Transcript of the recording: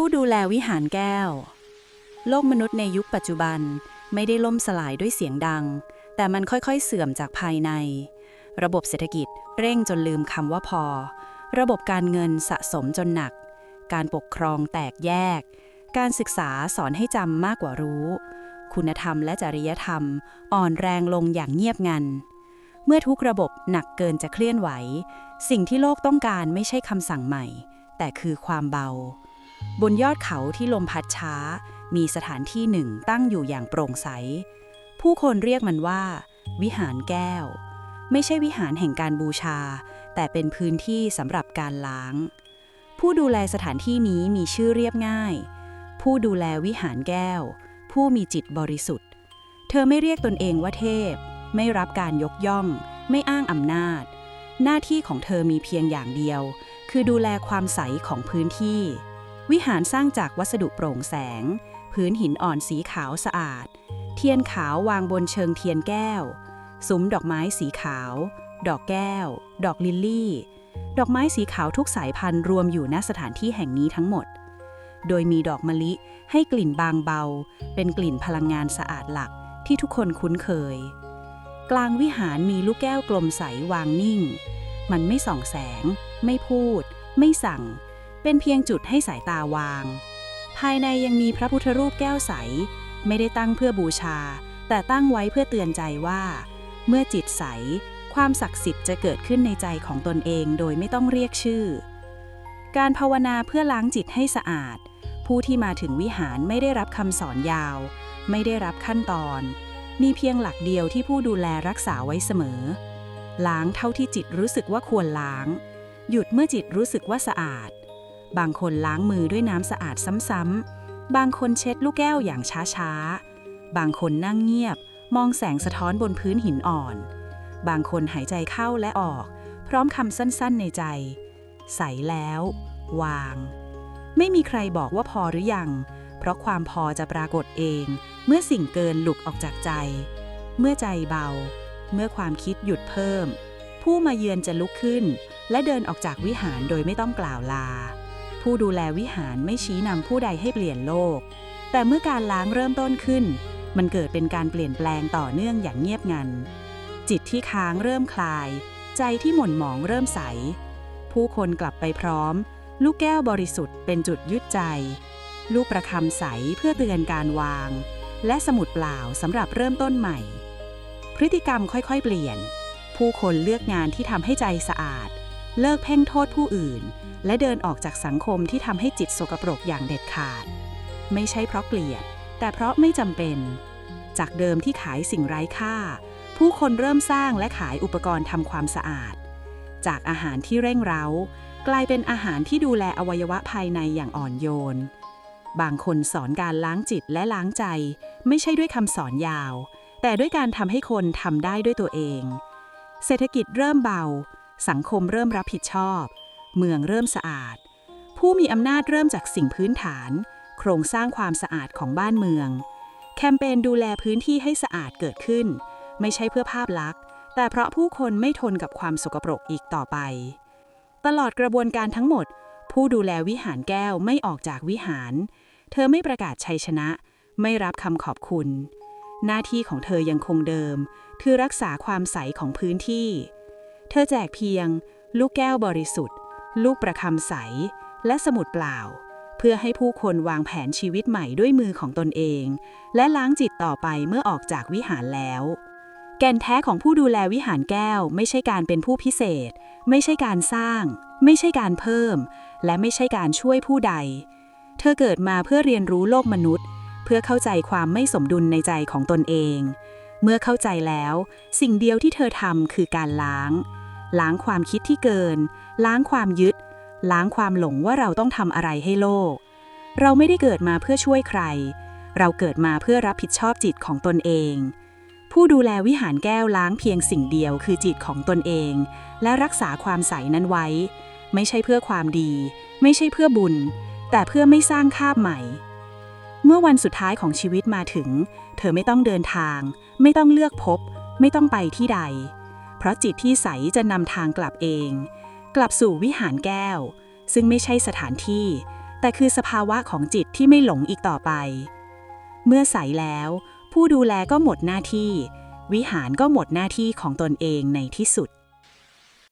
ผู้ดูแลวิหารแก้ว โลกมนุษย์ในยุคปัจจุบันไม่ได้ล่มสลายด้วยเสียงดัง แต่มันค่อยๆเสื่อมจากภายใน ระบบเศรษฐกิจเร่งจนลืมคำว่าพอ ระบบการเงินสะสมจนหนัก การปกครองแตกแยก การศึกษาสอนให้จำมากกว่ารู้ คุณธรรมและจริยธรรม อ่อนแรงลงอย่างเงียบงัน เมื่อทุกระบบหนักเกินจะเคลื่อนไหว สิ่งที่โลกต้องการไม่ใช่คำสั่งใหม่ แต่คือความเบา บนยอดเขาที่ลมพัดช้า มีสถานที่หนึ่งตั้งอยู่อย่างโปร่งใส ผู้คนเรียกมันว่า วิหารแก้ว ไม่ใช่วิหารแห่งการบูชา แต่เป็นพื้นที่สำหรับการล้าง ผู้ดูแลสถานที่นี้มีชื่อเรียบง่าย ผู้ดูแลวิหารแก้ว ผู้มีจิตบริสุทธิ์ เธอไม่เรียกตนเองว่าเทพ ไม่รับการยกย่อง ไม่อ้างอำนาจ หน้าที่ของเธอมีเพียงอย่างเดียว คือดูแลความใสของพื้นที่ วิหารสร้างจากวัสดุโปร่งแสง พื้นหินอ่อนสีขาวสะอาด เทียนขาววางบนเชิงเทียนแก้ว ซุ้มดอกไม้สีขาว ดอกแก้ว ดอกลิลลี่ ดอกไม้สีขาวทุกสายพันธุ์รวมอยู่ณสถานที่แห่งนี้ทั้งหมด โดยมีดอกมะลิให้กลิ่นบางเบา เป็นกลิ่นพลังงานสะอาดหลักที่ทุกคนคุ้นเคย กลางวิหารมีลูกแก้วกลมใสวางนิ่ง มันไม่ส่องแสง ไม่พูด ไม่สั่ง เป็นเพียงจุดให้สายตาวาง ภายในยังมีพระพุทธรูปแก้วใส ไม่ได้ตั้งเพื่อบูชา แต่ตั้งไว้เพื่อเตือนใจว่า เมื่อจิตใส ความศักดิ์สิทธิ์จะเกิดขึ้นในใจของตนเองโดยไม่ต้องเรียกชื่อ การภาวนาเพื่อล้างจิตให้สะอาด ผู้ที่มาถึงวิหารไม่ได้รับคำสอนยาว ไม่ได้รับขั้นตอน มีเพียงหลักเดียวที่ผู้ดูแลรักษาไว้เสมอ ล้างเท่าที่จิตรู้สึกว่าควรล้าง หยุดเมื่อจิตรู้สึกว่าสะอาด บางคนล้างมือด้วยน้ำสะอาดซ้ำๆ บางคนเช็ดลูกแก้วอย่างช้าๆ บางคนนั่งเงียบ มองแสงสะท้อนบนพื้นหินอ่อน บางคนหายใจเข้าและออก พร้อมคำสั้นๆในใจ ใสแล้ว วาง ไม่มีใครบอกว่าพอหรือยัง เพราะความพอจะปรากฏเอง เมื่อสิ่งเกินหลุดออกจากใจ เมื่อใจเบา เมื่อความคิดหยุดเพิ่ม ผู้มาเยือนจะลุกขึ้น และเดินออกจากวิหารโดยไม่ต้องกล่าวลา ผู้ดูแลวิหารไม่ชี้นำผู้ใดให้เปลี่ยนโลก แต่เมื่อการล้างเริ่มต้นขึ้น มันเกิดเป็นการเปลี่ยนแปลงต่อเนื่องอย่างเงียบงัน จิตที่ค้างเริ่มคลาย ใจที่หม่นหมองเริ่มใส ผู้คนกลับไปพร้อม ลูกแก้วบริสุทธิ์เป็นจุดยึดใจ ลูกประคำใสเพื่อเตือนการวาง และสมุดเปล่าสำหรับเริ่มต้นใหม่ พฤติกรรมค่อยๆ เปลี่ยน ผู้คนเลือกงานที่ทำให้ใจสะอาด เลิกเพ่งโทษผู้อื่น และเดินออกจากสังคมที่ทำให้จิตสกปรกอย่างเด็ดขาด ไม่ใช่เพราะเกลียด แต่เพราะไม่จำเป็น จากเดิมที่ขายสิ่งไร้ค่า ผู้คนเริ่มสร้างและขายอุปกรณ์ทำความสะอาด จากอาหารที่เร่งเร้า กลายเป็นอาหารที่ดูแลอวัยวะภายในอย่างอ่อนโยน บางคนสอนการล้างจิตและล้างใจ ไม่ใช่ด้วยคำสอนยาว แต่ด้วยการทำให้คนทำได้ด้วยตัวเอง เศรษฐกิจเริ่มเบา สังคมเริ่มรับผิดชอบ เมืองเริ่มสะอาด ผู้มีอำนาจเริ่มจากสิ่งพื้นฐาน โครงสร้างความสะอาดของบ้านเมือง แคมเปญดูแลพื้นที่ให้สะอาดเกิดขึ้น ไม่ใช่เพื่อภาพลักษณ์ แต่เพราะผู้คนไม่ทนกับความสกปรกอีกต่อไป ตลอดกระบวนการทั้งหมด ผู้ดูแลวิหารแก้วไม่ออกจากวิหาร เธอไม่ประกาศชัยชนะ ไม่รับคำขอบคุณ หน้าที่ของเธอยังคงเดิม คือรักษาความใสของพื้นที่ เธอแจกเพียง ลูกแก้วบริสุทธิ์ ลูกประคำใส และสมุดเปล่า เพื่อให้ผู้คนวางแผนชีวิตใหม่ด้วยมือของตนเอง และล้างจิตต่อไปเมื่อออกจากวิหารแล้ว แก่นแท้ของผู้ดูแลวิหารแก้ว ไม่ใช่การเป็นผู้พิเศษ ไม่ใช่การสร้าง ไม่ใช่การเพิ่ม และไม่ใช่การช่วยผู้ใด เธอเกิดมาเพื่อเรียนรู้โลกมนุษย์ เพื่อเข้าใจความไม่สมดุลในใจของตนเองเมื่อเข้าใจแล้ว สิ่งเดียวที่เธอทำคือการล้าง ล้างความคิดที่เกิน ล้างความยึด ล้างความหลงว่าเราต้องทำอะไรให้โลก เราไม่ได้เกิดมาเพื่อช่วยใคร เราเกิดมาเพื่อรับผิดชอบจิตของตนเอง ผู้ดูแลวิหารแก้วล้างเพียงสิ่งเดียวคือจิตของตนเอง และรักษาความใสนั้นไว้ ไม่ใช่เพื่อความดี ไม่ใช่เพื่อบุญ แต่เพื่อไม่สร้างคาบใหม่เมื่อวันสุดท้ายของชีวิตมาถึง เธอไม่ต้องเดินทาง ไม่ต้องเลือกพบ ไม่ต้องไปที่ใด เพราะจิตที่ใสจะนำทางกลับเอง กลับสู่วิหารแก้ว ซึ่งไม่ใช่สถานที่ แต่คือสภาวะของจิตที่ไม่หลงอีกต่อไป เมื่อใสแล้ว ผู้ดูแลก็หมดหน้าที่ วิหารก็หมดหน้าที่ของตนเองในที่สุด